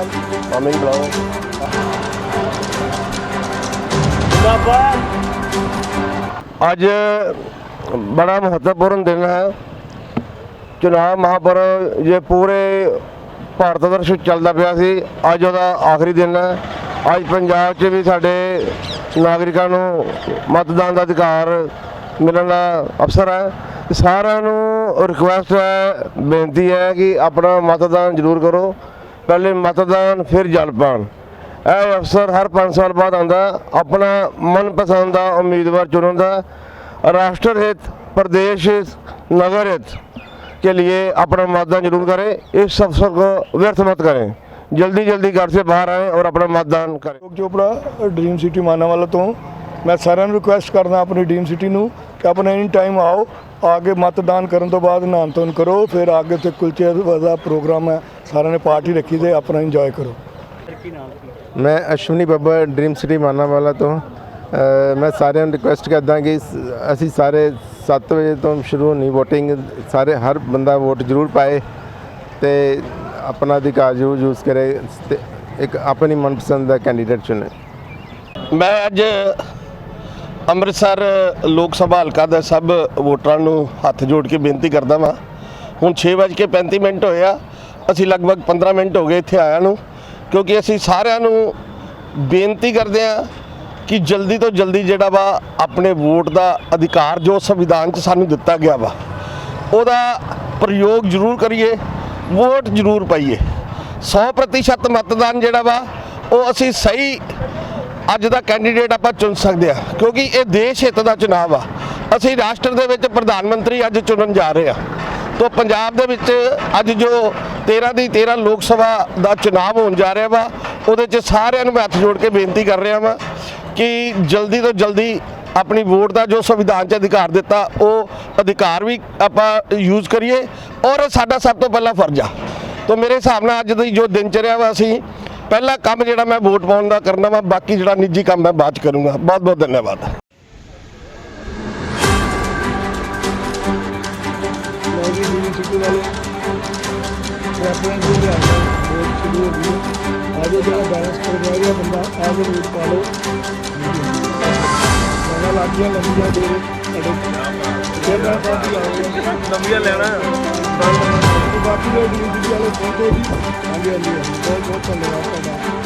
ਨਾਮ ਮਾਮੇ ਨੂੰ ਬੁਲਾਓ। ਅੱਜ ਬੜਾ ਮਹੱਤਵਪੂਰਨ ਦਿਨ ਹੈ। ਚੁਣਾਵ ਮਹਾਪਰਵ ਜੇ ਪੂਰੇ ਭਾਰਤ ਵਰਸ਼ ਚੱਲਦਾ ਪਿਆ ਸੀ ਅੱਜ ਉਹਦਾ ਆਖਰੀ ਦਿਨ ਹੈ। ਅੱਜ ਪੰਜਾਬ 'ਚ ਵੀ ਸਾਡੇ ਨਾਗਰਿਕਾਂ ਨੂੰ ਮਤਦਾਨ ਦਾ ਅਧਿਕਾਰ ਮਿਲਣ ਦਾ ਅਵਸਰ ਹੈ। ਸਾਰਿਆਂ ਨੂੰ ਰਿਕੁਐਸਟ ਹੈ ਬੇਨਤੀ ਹੈ ਕਿ ਆਪਣਾ ਮਤਦਾਨ ਜ਼ਰੂਰ ਕਰੋ। ਪਹਿਲੇ ਮਤਦਾਨ ਫਿਰ ਜਲਪਾਨ ਇਹ ਅਵਸਰ ਹਰ 5 ਸਾਲ ਬਾਅਦ ਆਉਂਦਾ ਆਪਣਾ ਮਨਪਸੰਦ ਦਾ ਉਮੀਦਵਾਰ ਚੁਣਨ ਦਾ राष्ट्र हित प्रदेश हित नगर हित के लिए अपना मतदान जरूर करें इस अवसर को व्यर्थ मत करें जल्दी जल्दी घर से बाहर आएं और अपना मतदान करें ਅਸ਼ੋਕ ਚੋਪੜਾ ਡ੍ਰੀਮ ਸਿਟੀ ਮਾਨਾਵਾਲਾ ਤੋਂ ਮੈਂ ਸਾਰਿਆਂ ਨੂੰ ਰਿਕੁਐਸਟ ਕਰਦਾ ਆਪਣੀ ਡ੍ਰੀਮ ਸਿਟੀ ਨੂੰ ਕਿ ਆਪਣੇ ਇਨ ਟਾਈਮ ਆਓ ਆ ਕੇ ਮਤਦਾਨ ਕਰਨ ਤੋਂ ਬਾਅਦ ਨਹਾਉਣ ਧੋਣ ਕਰੋ ਫਿਰ ਅੱਗੇ ਤੇ ਕੁਲਚੇ ਦਾ ਪ੍ਰੋਗਰਾਮ ਹੈ ਸਾਰਿਆਂ ਨੇ ਪਾਰਟੀ ਰੱਖੀ ਤੇ ਆਪਣਾ ਇੰਜੋਏ ਕਰੋ। ਮੈਂ ਅਸ਼ਵਨੀ ਬੱਬਾ ਡ੍ਰੀਮ ਸਿਟੀ ਮਾਨਾਵਾਲਾ ਤੋਂ। ਮੈਂ ਸਾਰਿਆਂ ਨੂੰ ਰਿਕੁਐਸਟ ਕਰਦਾ ਕਿ ਅਸੀਂ ਸਾਰੇ 7 ਵਜੇ ਤੋਂ ਸ਼ੁਰੂ ਹੋਣੀ VOTING ਸਾਰੇ ਹਰ ਬੰਦਾ ਵੋਟ ਜ਼ਰੂਰ ਪਾਏ ਤੇ ਆਪਣਾ ਅਧਿਕਾਰ ਜ਼ਰੂਰ ਯੂਜ਼ ਕਰੇ ਤੇ ਇੱਕ ਆਪਣੀ ਮਨਪਸੰਦ ਦਾ ਕੈਂਡੀਡੇਟ ਚੁਣੇ। ਮੈਂ ਅੱਜ ਅੰਮ੍ਰਿਤਸਰ ਲੋਕ ਸਭਾ ਹਲਕਾ ਦੇ ਸਭ ਵੋਟਰਾਂ ਨੂੰ ਹੱਥ ਜੋੜ ਕੇ ਬੇਨਤੀ ਕਰਦਾ ਵਾਂ। ਹੁਣ 6:35 ਮਿੰਟ ਹੋਏ ਆ। ਅਸੀਂ ਲਗਭਗ 15 ਮਿੰਟ ਹੋ ਗਏ ਇੱਥੇ ਆਇਆ ਨੂੰ, ਕਿਉਂਕਿ ਅਸੀਂ ਸਾਰਿਆਂ ਨੂੰ ਬੇਨਤੀ ਕਰਦੇ ਆ ਕਿ ਜਲਦੀ ਤੋਂ ਜਲਦੀ ਜਿਹੜਾ ਵਾ ਆਪਣੇ ਵੋਟ ਦਾ ਅਧਿਕਾਰ ਜੋ ਸੰਵਿਧਾਨ 'ਚ ਸਾਨੂੰ ਦਿੱਤਾ ਗਿਆ ਵਾ, ਉਹਦਾ ਪ੍ਰਯੋਗ ਜ਼ਰੂਰ ਕਰੀਏ, ਵੋਟ ਜ਼ਰੂਰ ਪਾਈਏ। 100% ਮਤਦਾਨ ਜਿਹੜਾ ਵਾ, ਉਹ ਅਸੀਂ ਸਹੀ ਅੱਜ ਦਾ ਕੈਂਡੀਡੇਟ ਆਪਾਂ ਚੁਣ ਸਕਦੇ ਆ ਕਿਉਂਕਿ ਇਹ ਦੇਸ਼ ਹਿੱਤ ਦਾ ਚੁਣਾਵ ਆ। ਅਸੀਂ ਰਾਸ਼ਟਰ ਦੇ ਵਿੱਚ ਪ੍ਰਧਾਨ ਮੰਤਰੀ ਅੱਜ ਚੁਣਨ ਜਾ ਰਹੇ ਆ ਤੋਂ ਪੰਜਾਬ ਦੇ ਵਿੱਚ ਅੱਜ ਜੋ 13 ਦੀ 13 ਲੋਕ ਸਭਾ ਦਾ ਚੁਣਾਵ ਹੋਣ ਜਾ ਰਿਹਾ ਵਾ, ਉਹਦੇ 'ਚ ਸਾਰਿਆਂ ਨੂੰ ਮੈਂ ਹੱਥ ਜੋੜ ਕੇ ਬੇਨਤੀ ਕਰ ਰਿਹਾ ਵਾਂ ਕਿ ਜਲਦੀ ਤੋਂ ਜਲਦੀ ਆਪਣੀ ਵੋਟ ਦਾ ਜੋ ਸੰਵਿਧਾਨ 'ਚ ਅਧਿਕਾਰ ਦਿੱਤਾ, ਉਹ ਅਧਿਕਾਰ ਵੀ ਆਪਾਂ ਯੂਜ਼ ਕਰੀਏ। ਔਰ ਸਾਡਾ ਸਭ ਤੋਂ ਪਹਿਲਾ ਫਰਜ਼ ਆ। ਤੋਂ ਮੇਰੇ ਹਿਸਾਬ ਨਾਲ ਅੱਜ ਦੀ ਜੋ ਦਿਨ ਦਿਨਚਰਿਆ ਵਾ ਅਸੀਂ ਪਹਿਲਾ ਕੰਮ ਜਿਹੜਾ ਮੈਂ ਵੋਟ ਪਾਉਣ ਦਾ ਕਰਨਾ ਵਾ, ਬਾਕੀ ਜਿਹੜਾ ਨਿੱਜੀ ਕੰਮ ਮੈਂ ਬਾਅਦ ਚ ਕਰੂੰਗਾ। ਬਹੁਤ ਬਹੁਤ ਧੰਨਵਾਦ। ਆਜੋ ਜਿਹੜਾ ਬੈਲੈਂਸ ਕਰ ਗਿਆ ਬੰਦਾ ਆਜੋ ਵੋਟ ਪਾ ਲਓ ਮੈਂ ਲੱਗੀਆਂ ਲੰਮੀਆਂ ਦੇ ਅੜੇ ਜੇ ਮੈਂ ਪਾਰਟੀ ਆਉਂਗਾ ਨਵੀਆਂ ਲੈਣਾ। ਬਾਕੀ ਦੇ ਡ੍ਰੀਮ ਵਾਲੇ ਬਹੁਤ ਬਹੁਤ ਜੀ ਹਾਂਜੀ ਹਾਂਜੀ। ਬਹੁਤ ਬਹੁਤ ਧੰਨਵਾਦ ਤੁਹਾਡਾ।